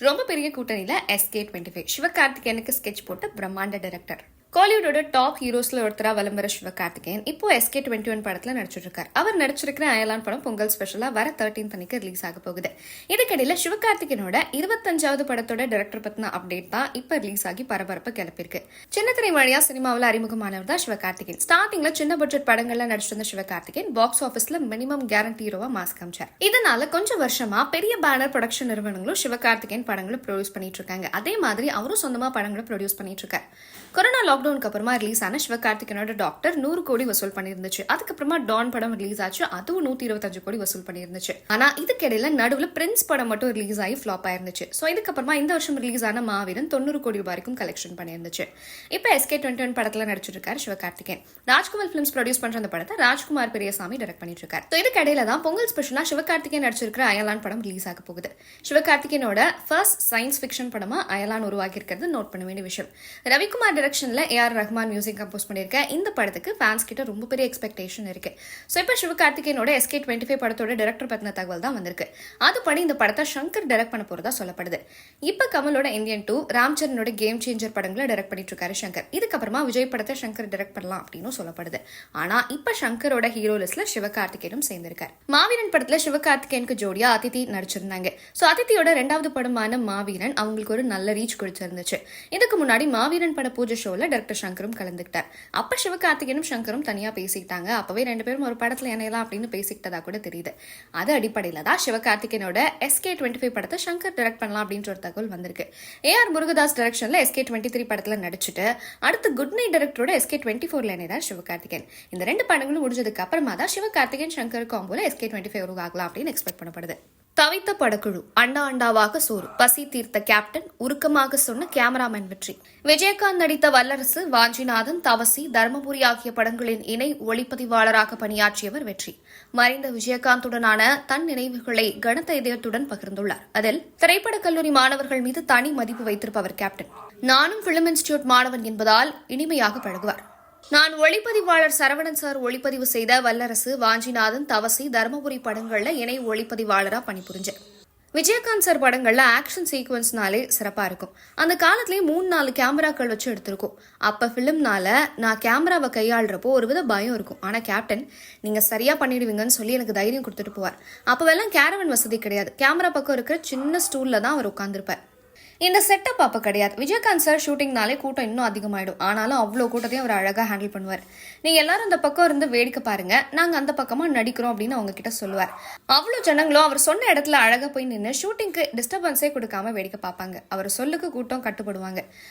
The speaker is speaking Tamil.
ரொம்ப பெரிய கூட்டணியில் எஸ்கே டுவெண்ட்டி ஃபைவ் சிவகார்த்திகேயனுக்கு ஸ்கெட்ச் போட்ட பிரம்மாண்ட டைரக்டர் கோலிவுடோட டாப் ஹீரோஸ்ல ஒருத்தரா விளம்பர சிவகார்த்திகேயன் இப்போ எஸ்கே டுவெண்ட்டி ஒன் படத்துல நடிச்சிட்டுருக்கார் அவர் நடிச்சிருக்கிற அயலான் படம் பொங்கல் ஸ்பெஷலாக வர தேர்ட்டீன் அன்னைக்கு ரிலீஸ் ஆக போகுது. இதுக்கிடையில சிவகார்த்திகேயனோட இருபத்தஞ்சாவது படத்தோட டைரக்டர் பத்தின அப்டேட் தான் இப்போ ரிலீஸ் ஆகி பரபரப்பு கிளப்பிருக்கு சின்ன திரை வழியாக சினிமாவில் அறிமுகமானவர் தான் சிவகார்த்திகேயன். ஸ்டார்டிங்கில் சின்ன பட்ஜெட் படங்கள்ல நடிச்சிருந்த சிவகார்த்திகேயன் பாக்ஸ் ஆஃபீஸில் மினிமம் கேரண்டி ஹீரோவாக மாஸ் காமிச்சார் இதனால கொஞ்சம் வருஷமா பெரிய பேனர் ப்ரொடக்ஷன் நிறுவனங்களும் சிவகார்த்திகேயன் படங்களை ப்ரொடியூஸ் பண்ணிட்டு இருக்காங்க. அதே மாதிரி அவரும் சொந்தமாக படங்களை ப்ரொடியூஸ் பண்ணிட்டு இருக்காரு. கொரோனா லாக்டவுனுக்கு அப்புறமா ரிலீஸ் ஆன சிவகார்த்திகனோட டாக்டர் நூறு கோடி வசூல் பண்ணியிருந்துச்சு. அதுக்கப்புறமா டான் படம் ரிலீஸ் ஆச்சு. அதுவும் நூத்தி இருபத்தஞ்சு கோடி வசூல் பண்ணியிருந்துச்சு. ஆனா இதுக்கிடையில நடுவில் பிரின்ஸ் படம் மட்டும் ரிலீஸ் ஆகி ஃபிளாப் ஆயிருந்துச்சு. ஸோ இதுக்கப்புறமா இந்த வருஷம் ரிலீஸ் ஆன மாவீரன் தொண்ணூறு கோடி வரைக்கும் கலெக்ஷன் பண்ணியிருந்துச்சு. இப்போ எஸ்கே டுவெண்ட்டி ஒன் படத்தில் நடிச்சிருக்காரு இருக்காரு சிவகார்த்திகேயன். ராஜ்குமார் பிலிம்ஸ் ப்ரொடியூஸ் பண்ற அந்த படத்தை ராஜ்குமார் பெரியசாமி டைரக்ட் பண்ணிட்டு இருக்காரு So இதுக்கிடையில தான் பொங்கல் ஸ்பெஷலா சிவகார்த்திகேயன் நடிச்சிருக்கிற அயலான் படம் ரிலீஸ் ஆக போகுது. சிவகார்த்திகேயனோட ஃபர்ஸ்ட் சயின்ஸ் ஃபிக்ஷன் படமா அயலான் உருவாக்கி இருக்கிறது நோட் பண்ண வேண்டிய விஷயம். ரவிக்குமார் டைரக்ஷன்ல ஏஆர் ரஹ்மான் மியூசிக் கம்போஸ் பண்ணியிருக்கேன். இந்த படத்துக்கு ஃபேன்ஸ் கிட்ட ரொம்ப பெரிய எக்ஸ்பெக்டேஷன் இருக்கு. ஸோ இப்போ சிவகார்த்திகேயனோட எஸ்கே டுவெண்ட்டி ஃபைவ் படத்தோட டேரக்டர் பத்தின தகவல் தான் வந்திருக்கு. அதுபடி இந்த படத்தை சங்கர் டைரக்ட் பண்ண போறதா சொல்லப்படுது. இப்போ கமலோட இந்தியன் டூ ராம்சரனோட கேம் சேஞ்சர் படங்களை டைரக்ட் பண்ணிட்டு இருக்காரு சங்கர். இதுக்கப்புறமா விஜய் படத்தை சங்கர் டைரக்ட் பண்ணலாம் அப்படின்னு சொல்லப்படுது. ஆனா இப்போ சங்கரோட ஹீரோ லிஸ்ட்ல சிவகார்த்திகேயனும் சேர்ந்திருக்காரு. மாவீரன் படத்துல சிவகார்த்திகேயனுக்கு ஜோடியா அதித்தி நடிச்சிருந்தாங்க. ஸோ அதித்தியோட ரெண்டாவது படமான மாவீரன் அவங்களுக்கு ஒரு நல்ல ரீச் கொடுத்திருந்துச்சு. இதுக்கு முன்னாடி மாவீரன் பட பூஜை ஷோல டைரக்டர் சங்கரும் கலந்துக்கிட்டார். அப்ப சிவகார்த்திகேயனும் சங்கரும் தனியா பேசிக்கிட்டாங்க. அப்பவே ரெண்டு பேரும் ஒரு படத்துல இணையலாம் அப்படின்னு பேசிக்கிட்டதா கூட தெரியுது. அது அடிப்படையில தான் சிவகார்த்திகேயனோட எஸ்கே டுவெண்ட்டி ஃபைவ் படத்தை சங்கர் டைரக்ட் பண்ணலாம் அப்படின்ற ஒரு தகவல் வந்திருக்கு. ஏ ஆர் முருகதாஸ் டைரக்ஷன்ல எஸ்கே டுவெண்ட்டி த்ரீ படத்துல நடிச்சுட்டு அடுத்து குட் நைட் டைரக்டரோட எஸ்கே டுவெண்ட்டி ஃபோர்ல இணையதான் சிவகார்த்திகேயன். இந்த ரெண்டு படங்களும் முடிஞ்சதுக்கு அப்புறமா தான் சிவகார்த்திகேயன் சங்கர் காம்போல எஸ்கே டுவெண்ட்டி ஃபைவ் உருவாகலாம் அப்படின்னு எக்ஸ்பெக்ட் பண்ணப்படுது. தவித்த படக்குழு அண்டா அண்டாவாக சோறு. பசி தீர்த்த கேப்டன் உருக்கமாக சொன்ன கேமராமேன் வெற்றி. விஜயகாந்த் நடித்த வல்லரசு வாஞ்சிநாதன் தவசி தர்மபுரி ஆகிய படங்களின் இணை ஒளிப்பதிவாளராக பணியாற்றியவர் வெற்றி. மறைந்த விஜயகாந்துடனான தன் நினைவுகளை கனத்த இதயத்துடன் பகிர்ந்துள்ளார். அதில் திரைப்படக் கல்லூரி மாணவர்கள் மீது தனி மதிப்பு வைத்திருப்பவர் கேப்டன். நானும் பிலிம் இன்ஸ்டிடியூட் மாணவன் என்பதால் இனிமையாக பழகுவார். நான் ஒளிப்பதிவாளர் சரவணன் சார் ஒளிப்பதிவு செய்த வல்லரசு வாஞ்சிநாதன் தவசி தருமபுரி படங்கள்ல இணை ஒளிப்பதிவாளராக பணிபுரிஞ்சேன். விஜயகாந்த் சார் படங்கள்ல ஆக்ஷன் சீக்வன்ஸ்னாலே சிறப்பா இருக்கும். அந்த காலத்திலேயே மூணு நாலு கேமராக்கள் வச்சு எடுத்திருக்கோம். அப்ப ஃபிலிம்னால நான் கேமராவை கையாளுறப்போ ஒரு வித பயம் இருக்கும். ஆனா கேப்டன் நீங்க சரியா பண்ணிடுவீங்கன்னு சொல்லி எனக்கு தைரியம் கொடுத்துட்டு போவார். அப்பவெல்லாம் கேரவன் வசதி கிடையாது. கேமரா பக்கம் இருக்கிற சின்ன ஸ்டூல்ல தான் அவர் உட்காந்துருப்பார் இந்த செட்டப் அப்போ கிடையாது. விஜயகாந்த் சார் ஷூட்டிங்னாலே கூட்டம் இன்னும் அதிகமாயிடும். ஆனாலும் அவ்வளோ கூட்டத்தையும் அவர் அழகாக ஹேண்டில் பண்ணுவார். நீங்கள் எல்லாரும் அந்த பக்கம் இருந்து வேடிக்கை பாருங்க. நாங்கள் அந்த பக்கமாக நடிக்கிறோம் அப்படின்னு அவங்க கிட்ட சொல்லுவார். அவ்வளோ ஜனங்களும் அவர் சொன்ன இடத்துல அழகாக போய் நின்று ஷூட்டிங்க்கு டிஸ்டர்பன்ஸே கொடுக்காம வேடிக்கை பார்ப்பாங்க. அவர் சொல்லுக்கு கூட்டம் கட்டுப்படுவாங்க.